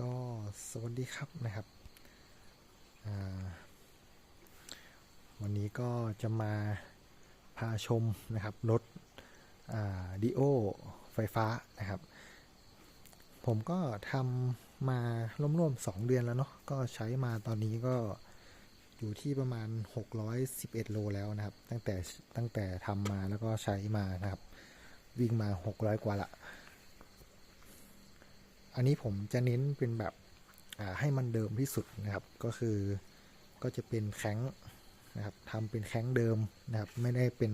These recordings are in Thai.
ก็สวัสดีครับนะครับ วันนี้ก็จะมาพาชมนะครับรถดิโอไฟฟ้านะครับ ผมก็ทำมาร่วมๆ2เดือนแล้วเนาะก็ใช้มาตอนนี้ก็อยู่ที่ประมาณ 611 โลแล้วนะครับ ตั้งแต่ตั้งแต่ทำมาแล้วก็ใช้มานะครับ วิ่งมา 600 กว่าละ อันนี้ผมจะเน้นเป็นแบบให้มันเดิมที่สุดนะครับ ก็คือก็จะเป็นแข้งนะครับทำเป็นแข้งเดิมนะครับ ไม่ได้เป็น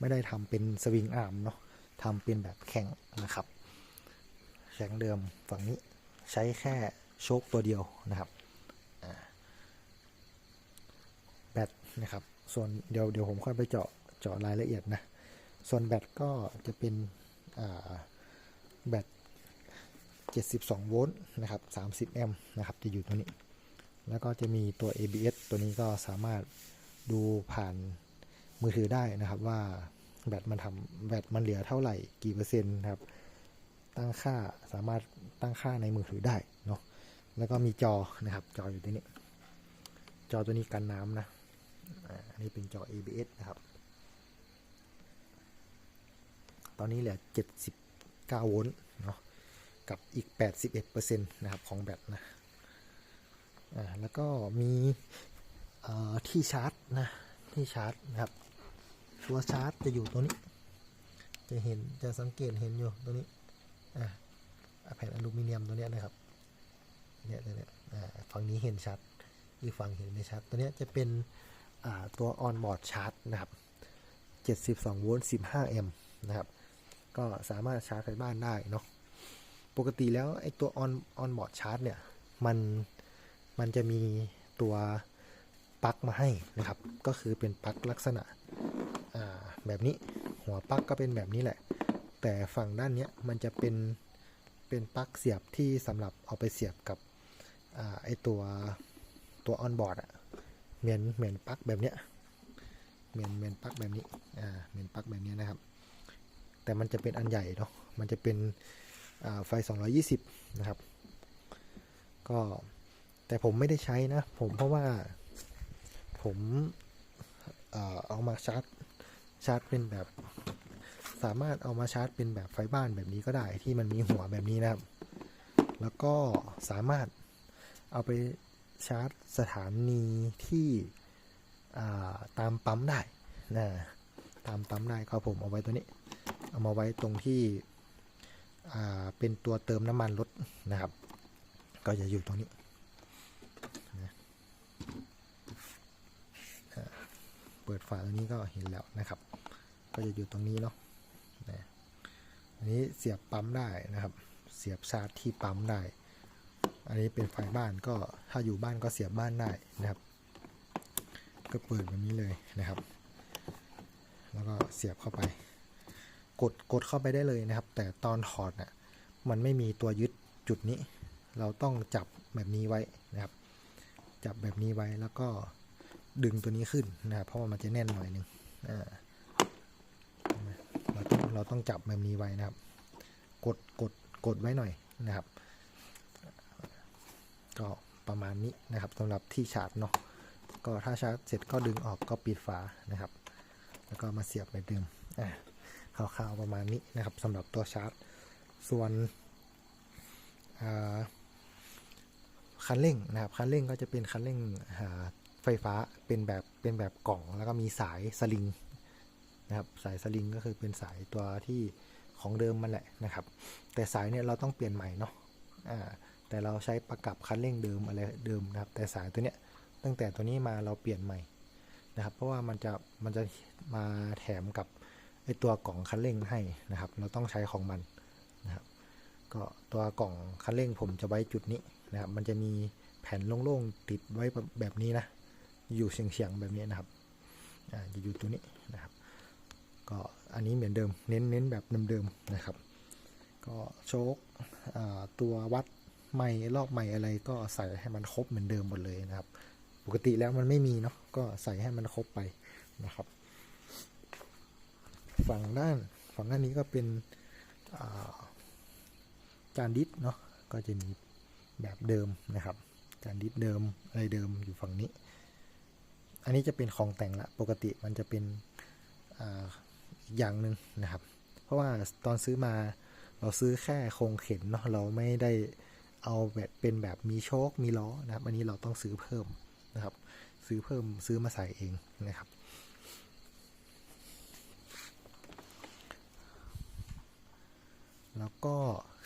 ไม่ได้ทำเป็นสวิงอาร์มเนาะทำเป็นแบบแข็งนะครับ แข้งเดิมฝั่งนี้ใช้แค่โชคตัวเดียวนะครับแบตนะครับ ส่วนเดี๋ยวเดี๋ยวผมค่อยไปเจาะเจาะรายละเอียดนะ ส่วนแบตก็จะเป็นอ่า 72 โวลต์นะครับ 30 แอมป์นะครับ จะอยู่ตัวนี้ แล้วก็จะมีตัว ABS ตัวนี้ก็สามารถดูผ่านมือถือได้นะครับว่าแบตมันทำแบตมันเหลือเท่าไหร่กี่เปอร์เซ็นต์นะครับ ตั้งค่าสามารถตั้งค่าในมือถือได้เนาะ แล้วก็มีจอนะครับ จออยู่ที่นี้ จอตัวนี้กันน้ำนะ อันนี้เป็นจอ ABS นะครับ ตอนนี้เหลือ 79 โวลต์เนาะ กับอีก 81%นะครับของแบตนะอ่าแล้วก็มีที่ชาร์จนะที่ชาร์จนะครับตัวชาร์จจะอยู่ตัวนี้ จะเห็นจะสังเกตเห็นอยู่ตัวนี้อ่าแผ่นอลูมิเนียมตัวเนี้ยนะครับเนี่ยตัวเนี้ยอ่าฝั่งนี้เห็นชัดอีกฝั่งเห็นไม่ชัดตัวเนี้ยจะเป็นอ่าตัวออนบอร์ดชาร์จนะครับ72โวลต์15แอมป์นะครับก็สามารถชาร์จไฟบ้านได้เนาะ ปกติแล้วไอตัว on on board charge เนี่ยมันมันจะมีตัวปลั๊กมาให้นะครับ ก็คือเป็นปลั๊กลักษณะแบบนี้หัวปลั๊กก็เป็นแบบนี้แหละ แต่ฝั่งด้านนี้มันจะเป็นเป็นปลั๊กเสียบที่สำหรับเอาไปเสียบกับไอตัวตัว on board อะเหมือนเหมือนปลั๊กแบบเนี้ยเหมือนเหมือนปลั๊กแบบนี้อ่าเหมือนปลั๊กแบบนี้นะครับ แต่มันจะเป็นอันใหญ่เนาะมันจะเป็น ไฟ 220 นะครับ ก็แต่ผมไม่ได้ใช้นะ ผมเพราะว่าผมเอามาชาร์จชาร์จเป็นแบบ สามารถเอามาชาร์จเป็นแบบไฟบ้านแบบนี้ก็ได้ที่มันมีหัวแบบนี้นะครับ แล้วก็สามารถเอาไปชาร์จสถานีที่ตามปั๊มได้นะตามปั๊มได้ก็ผมเอาไว้ตัวนี้ เอามาไว้ตรงที่ เป็นตัวเติมน้ำมันรถนะครับ ก็จะอยู่ตรงนี้นะเปิดฝาตรงนี้ก็เห็นแล้วนะครับ ก็จะอยู่ตรงนี้เนาะนะอันนี้เสียบปั๊มได้นะครับ เสียบชาร์จที่ปั๊มได้ อันนี้เป็นไฟบ้านก็ถ้าอยู่บ้านก็เสียบบ้านได้นะครับ ก็เปิดแบบนี้เลยนะครับ แล้วก็เสียบเข้าไป กดกดเข้าไปได้เลยนะครับ แต่ตอนถอดน่ะมันไม่มีตัวยึดจุดนี้ เราต้องจับแบบนี้ไว้นะครับ จับแบบนี้ไว้แล้วก็ดึงตัวนี้ขึ้นนะครับ เพราะว่ามันจะแน่นหน่อยนึงเราต้องเราต้องจับแบบนี้ไว้นะครับ กดกดกดไว้หน่อยนะครับ ก็ประมาณนี้นะครับสำหรับที่ชาร์จเนาะก็ถ้าชาร์จเสร็จก็ดึงออกก็ปิดฝานะครับ แล้วก็มาเสียบแบบเดิมอ่า คร่าวๆประมาณนี้นะครับสำหรับตัวชาร์จ ส่วนคันเร่งนะครับคันเร่งก็จะเป็นคันเร่งไฟฟ้าเป็นแบบเป็นแบบกล่องแล้วก็มีสายสลิงนะครับสายสลิงก็คือเป็นสายตัวที่ของเดิมมันแหละนะครับ แต่สายเนี่ยเราต้องเปลี่ยนใหม่เนาะแต่เราใช้ประกับคันเร่งเดิมอะไรเดิมนะครับ แต่สายตัวเนี้ยตั้งแต่ตัวนี้มาเราเปลี่ยนใหม่นะครับ เพราะว่ามันจะมันจะมาแถมกับ ตัวกล่องคันเร่งให้นะครับ เราต้องใช้ของมันนะครับ ก็ตัวกล่องคันเร่งผมจะไว้จุดนี้นะครับ มันจะมีแผ่นโล่งๆติดไว้แบบนี้นะ อยู่เฉียงๆแบบนี้นะครับอ่าจะอยู่ตัวนี้นะครับ ก็อันนี้เหมือนเดิม เน้นเน้นแบบเดิมๆนะครับ ก็โชคตัววัดไม่รอบไม่อะไรก็ใส่ให้มันครบเหมือนเดิมหมดเลยนะครับ ปกติแล้วมันไม่มีเนาะก็ใส่ให้มันครบไปนะครับ ฝั่งด้านฝั่งด้านนี้ก็เป็นจานดิสเนาะก็จะมีแบบเดิมนะครับจานดิสเดิมอะไรเดิมอยู่ฝั่งนี้ อันนี้จะเป็นของแต่งละปกติมันจะเป็นอาอีกอย่างหนึ่งนะครับ เพราะว่าตอนซื้อมาเราซื้อแค่โครงเข็นเนาะเราไม่ได้เอาแบบเป็นแบบมีโชคมีล้อนะครับ อันนี้เราต้องซื้อเพิ่มนะครับ ซื้อเพิ่มซื้อมาใส่เองนะครับ แล้วก็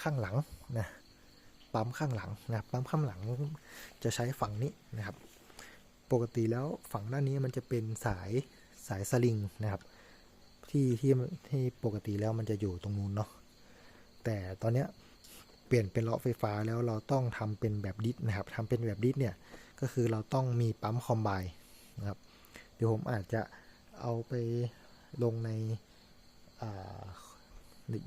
ข้างหลังนะปั๊มข้างหลังนะปั๊มข้างหลังจะใช้ฝั่งนี้นะครับ ปกติแล้วฝั่งด้านนี้มันจะเป็นสายสายสลิงนะครับ ที่ที่ที่ปกติแล้วมันจะอยู่ตรงนู้นเนาะแต่ตอนเนี้ยเปลี่ยนเป็นล้อไฟฟ้าแล้วเราต้องทำเป็นแบบดิสนะครับทำเป็นแบบดิสเนี่ยก็คือเราต้องมีปั๊มคอมไบนะครับเดี๋ยวผมอาจจะเอาไปลงในอ่าใน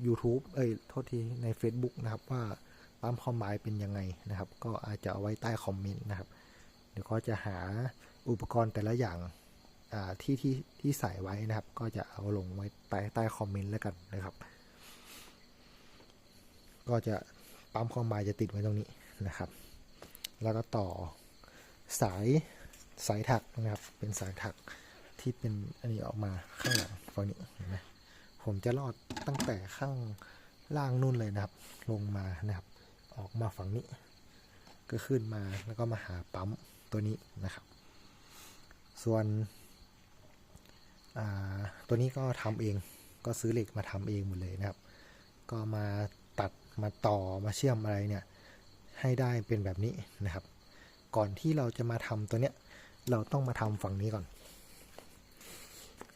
YouTube เอ้ยโทษทีใน Facebook นะครับว่าปั๊มคอมไบเป็นยังไงนะครับ ก็อาจจะเอาไว้ใต้คอมเมนต์นะครับเดี๋ยวก็จะหาอุปกรณ์แต่ละอย่างาที่ที่ที่ใส่ไว้นะครับ ก็จะเอาลงไว้ใต้ใต้คอมเมนต์แล้วกันนะครับ ก็จะปั๊มคอมไบจะติดไว้ตรงนี้นะครับ แล้วก็ต่อสายสายถักนะครับ เป็นสายถักที่เป็นอันนี้ออกมาข้างหลังฝั่งนี้เห็นไหม ผมจะลอดตั้งแต่ข้างล่างนู่นเลยนะครับ ลงมานะครับ ออกมาฝั่งนี้ ก็ขึ้นมาแล้วก็มาหาปั๊มตัวนี้นะครับ ส่วนตัวนี้ก็ทำเองก็ซื้อเหล็กมาทำเองหมดเลยนะครับ ก็มาตัดมาต่อมาเชื่อมอะไรเนี่ยให้ได้เป็นแบบนี้นะครับ ก่อนที่เราจะมาทำตัวเนี้ยเราต้องมาทำฝั่งนี้ก่อน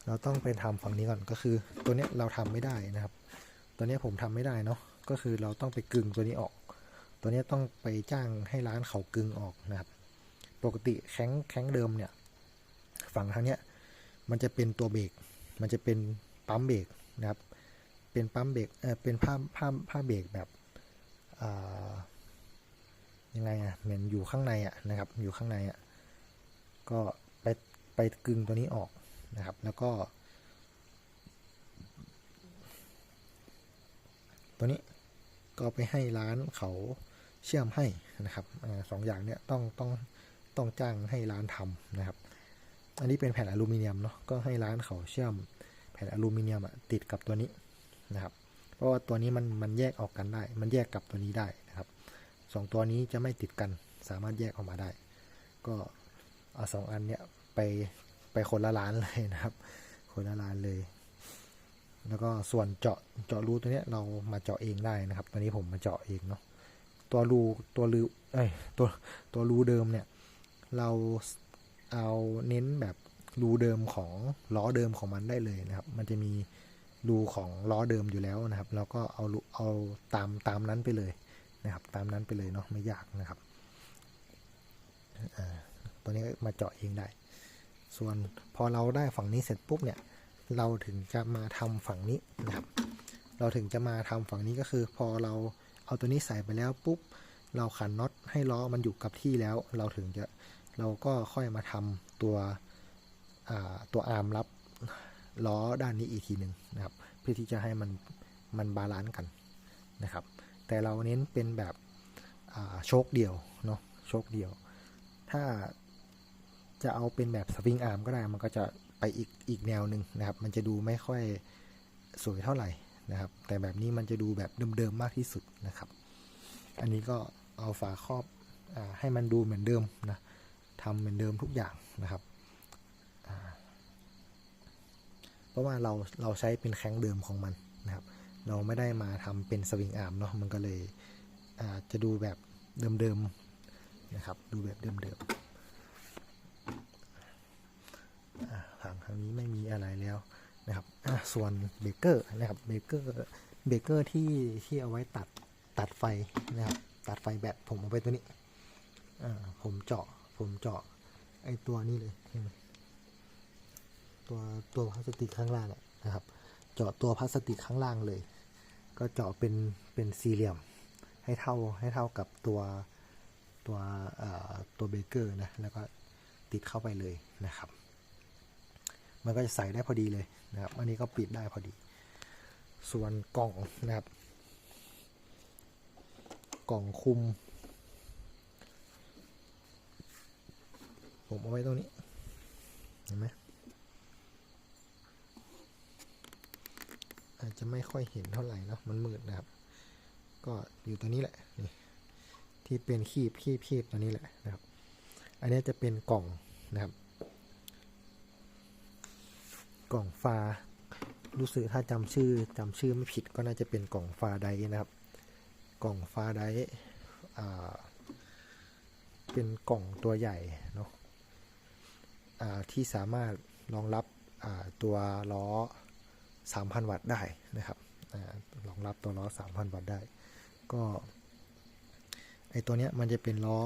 เราต้องไปทำฝั่งนี้ก่อนก็คือ ตัวเนี้ยเราทำไม่ได้นะครับ ตัวเนี้ยผมทำไม่ได้เนาะก็คือเราต้องไปกึ่งตัวนี้ออก ตัวเนี้ยต้องไปจ้างให้ร้านเขากึ่งออกนะครับ ปกติแข้งแข้งเดิมเนี่ย ฝั่งทางเนี้ยมันจะเป็นตัวเบรกมันจะเป็นปั๊มเบรกนะครับ เป็นปั๊มเบรกเออเป็นผ้าผ้าผ้าเบรกแบบอ่ายังไงอะเหมือนอยู่ข้างในอะนะครับ อยู่ข้างในอะก็ไปไปกึ่งตัวนี้ออก นะครับ แล้วก็ ตัวนี้ก็ไปให้ร้านเขาเชื่อมให้นะครับอสองอย่างเนี้ยต้องต้องต้องจ้างให้ร้านทำนะครับ อันนี้เป็นแผ่นอลูมิเนียมเนาะก็ให้ร้านเขาเชื่อมแผ่นอลูมิเนียมอะติดกับตัวนี้นะครับ เพราะว่าตัวนี้มันมันแยกออกกันได้ มันแยกกับตัวนี้ได้นะครับสองตัวนี้จะไม่ติดกันสามารถแยกออกมาได้ ก็เอาสองอันเนี้ยไป ไปคนละร้านเลยนะครับ คนละร้านเลย แล้วก็ส่วนเจาะเจาะรูตัวเนี้ยเรามาเจาะเองได้นะครับ ตอนนี้ผมมาเจาะเองเนาะตัวรูตัวรูเอ้ยตัวตัวรูเดิมเนี่ย เราเอาเน้นแบบรูเดิมของล้อเดิมของมันได้เลยนะครับ มันจะมีรูของล้อเดิมอยู่แล้วนะครับ แล้วก็เอาเอาตามตามนั้นไปเลยนะครับ ตามนั้นไปเลยเนาะไม่ยากนะครับตัวนี้มาเจาะเองได้ ส่วนพอเราได้ฝั่งนี้เสร็จปุ๊บเนี่ย เราถึงจะมาทำฝั่งนี้นะครับ เราถึงจะมาทำฝั่งนี้ก็คือ พอเราเอาตัวนี้ใส่ไปแล้วปุ๊บ เราขันน็อตให้ล้อมันอยู่กับที่แล้ว เราถึงจะเราก็ค่อยมาทำตัวตัวอาร์มรับล้อด้านนี้อีกทีหนึ่งนะครับ เพื่อที่จะให้มันมันบาลานซ์กันนะครับ แต่เราเน้นเป็นแบบโชคเดียวเนาะโชคเดียว ถ้า จะเอาเป็นแบบสวิงอาร์มก็ได้ มันก็จะไปอีกอีกแนวหนึ่งนะครับ มันจะดูไม่ค่อยสวยเท่าไหร่นะครับ แต่แบบนี้มันจะดูแบบเดิมๆมากที่สุดนะครับ อันนี้ก็เอาฝาครอบอให้มันดูเหมือนเดิมนะทำเหมือนเดิมทุกอย่างนะครับเพราะว่าเราเราใช้เป็นแข้งเดิมของมันนะครับ เราไม่ได้มาทำเป็นสวิงอาร์มเนาะมันก็เลยจะดูแบบเดิมๆนะครับ ดูแบบเดิมๆฝั่งทางนี้ไม่มีอะไรแล้วนะครับส่วนเบเกอร์นะครับเบเกอร์เบเกอร์ที่ที่เอาไว้ตัดตัดไฟนะครับตัดไฟแบตผมเอาไปตัวนี้ผมเจาะผมเจาะไอตัวนี้เลยตัวตัวพลาสติกข้างล่างนะครับ เจาะตัวพลาสติกข้างล่างเลย ก็เจาะเป็นเป็นสี่เหลี่ยมให้เท่าให้เท่ากับตัวตัวตัวเบเกอร์นะแล้วก็ติดเข้าไปเลยนะครับ มันก็จะใส่ได้พอดีเลยนะครับ อันนี้ก็ปิดได้พอดี ส่วนกล่องนะครับ กล่องคุม ผมเอาไว้ตรงนี้ เห็นไหมอาจจะไม่ค่อยเห็นเท่าไหร่เนาะมันมืดนะครับ ก็อยู่ตัวนี้แหละนี่ที่เป็นคีบคีบคีบตัวนี้แหละนะครับ อันนี้จะเป็นกล่องนะครับ กล่องฟ้ารู้สึกถ้าจำชื่อจำชื่อไม่ผิดก็น่าจะเป็นกล่องฟ้าไดนะครับ กล่องฟ้าไดาเป็นกล่องตัวใหญ่เนาะที่สามารถรองรับตัวล้อ 3,000 วัตต์ได้นะครับอ่ารองรับตัวล้อ 3,000 วัตต์ได้ ก็ไอตัวเนี้ยมันจะเป็นล้อ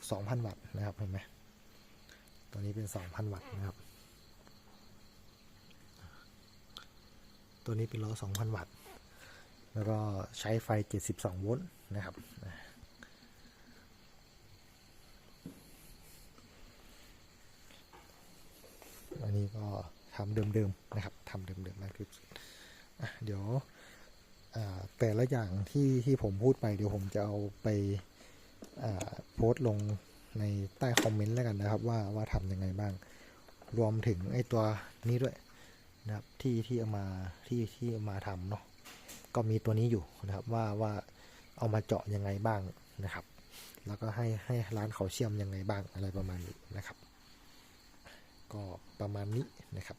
2,000 วัตต์นะครับเห็นไหมตัวนี้เป็น 2,000 วัตต์นะครับ ตัวนี้เป็นล้อ 2,000 วัตต์ แล้วก็ใช้ไฟ 72 โวลต์นะครับ อันนี้ก็ทำเดิมๆนะครับทำเดิมๆมากที่สุดอะเดี๋ยวแต่ละอย่างที่ที่ผมพูดไปเดี๋ยวผมจะเอาไปโพสต์ลงในใต้คอมเมนต์แล้วกันนะครับ ว่าว่าทำยังไงบ้าง รวมถึงไอ้ตัวนี้ด้วย นะครับที่ที่เอามาที่ที่เอามาทำเนาะก็มีตัวนี้อยู่นะครับว่าว่าเอามาเจาะยังไงบ้างนะครับ แล้วก็ให้ให้ร้านเขาเชื่อมยังไงบ้างอะไรประมาณนี้นะครับ ก็ประมาณนี้นะครับ